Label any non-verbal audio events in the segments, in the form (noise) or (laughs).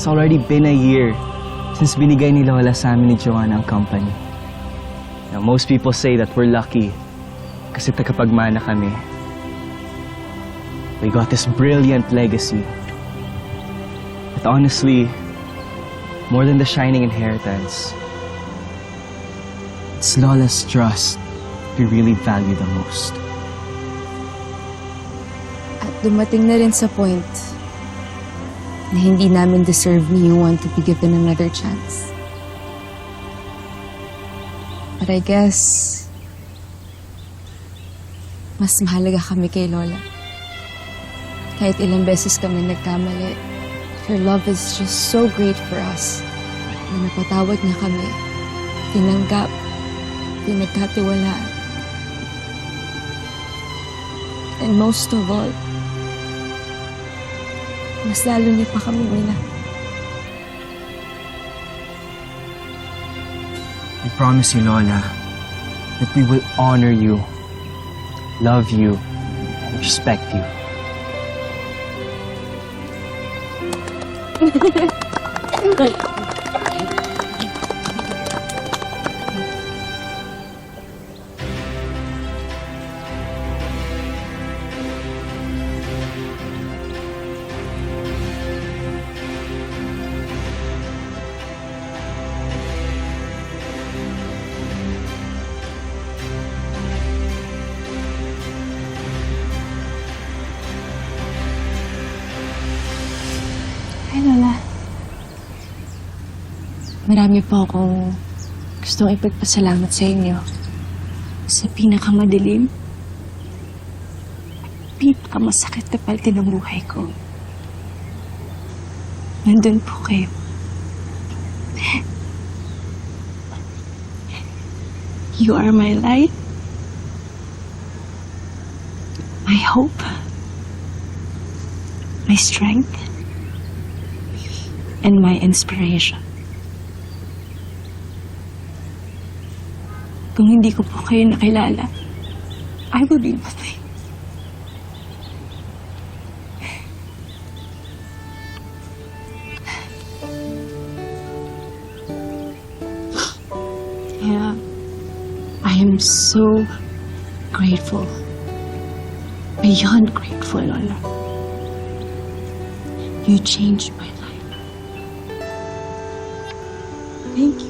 It's already been a year since binigay ni Lola sa amin ni Joanna ang company. Now, most people say that we're lucky kasi tagapagmana kami. We got this brilliant legacy. But honestly, more than the shining inheritance, it's Lola's trust we really value the most. At dumating na rin sa point na hindi namin deserve ni Yuan to be given another chance. But I guess, mas mahalaga kami kay Lola. Kahit ilang beses kami nagkamali, her love is just so great for us na napatawad niya kami, tinanggap, pinagkatiwalaan. And most of all, mas lalo niya pa kami minahal. I promise you, Lola, that we will honor you, love you, and respect you. Hi, (laughs) Marami po akong gustong ipagpasalamat sa inyo. Sa pinakamadilim, pinakamasakit na parte ng buhay ko. Nandun po kayo. You are my light, my hope, my strength, and my inspiration. Kung hindi ko po kayo nakilala, I would be nothing. Yeah, I am so grateful. Beyond grateful, Lola. You changed my life. Thank you.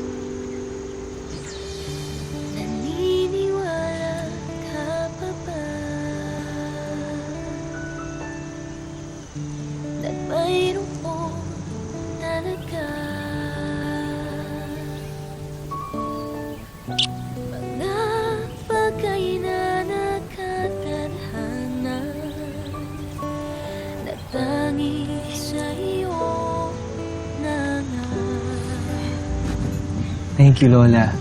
Thank you, Lola,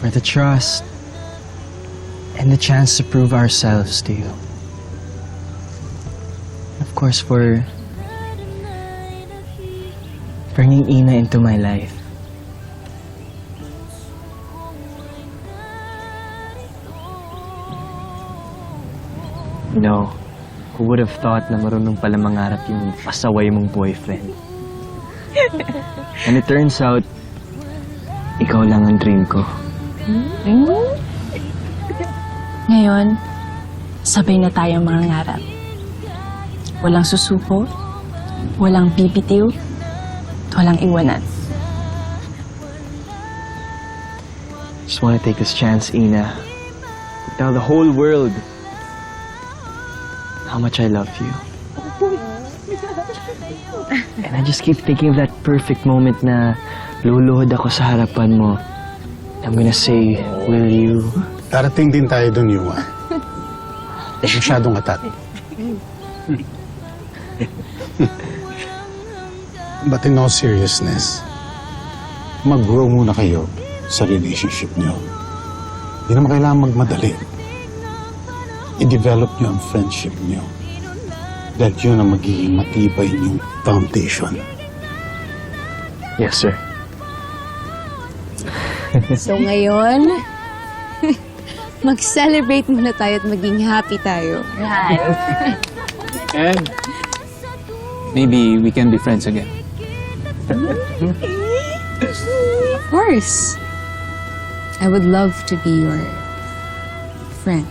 for the trust and the chance to prove ourselves to you. Of course, for bringing Ina into my life. You know, who would have thought na marunong pala mangarap yung pasaway mong boyfriend? And it turns out, ikaw lang ang dream ko. Ngayon, sabay na tayong mga ngarap. Walang susuko, walang bibitiw, at walang iwanan. Just want to take this chance, Ina. Tell the whole world how much I love you. And I just keep thinking of that perfect moment na luluhod ako sa harapan mo. I'm gonna say, will you? Darating din tayo dun, Yuan. (laughs) Masyadong atat. But in all seriousness, mag-grow muna kayo sa relationship niyo. Hindi naman kailangan magmadali. I-develop niyo ang friendship niyo. Dahil yun ang magiging matibay niyong foundation. Yes, sir. (laughs) So ngayon, (laughs) mag-celebrate muna tayo at maging happy tayo. (laughs) And maybe we can be friends again. Of course. I would love to be your friend.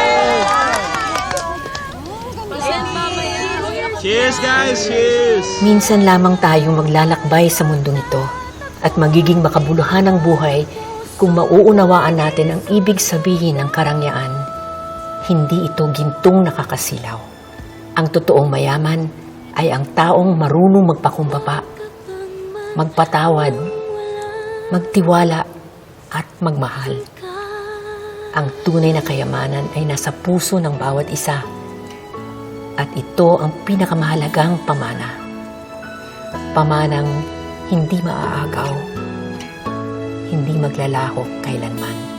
Cheers, guys! Cheers! Minsan lamang tayong maglalakbay sa mundong ito at magiging makabuluhan ang buhay kung mauunawaan natin ang ibig sabihin ng karangyaan. Hindi ito gintong nakakasilaw. Ang totoong mayaman ay ang taong marunong magpakumbaba, magpatawad, magtiwala at magmahal. Ang tunay na kayamanan ay nasa puso ng bawat isa at ito ang pinakamahalagang pamana. Pamanang hindi maaagaw, hindi maglalaho kailanman.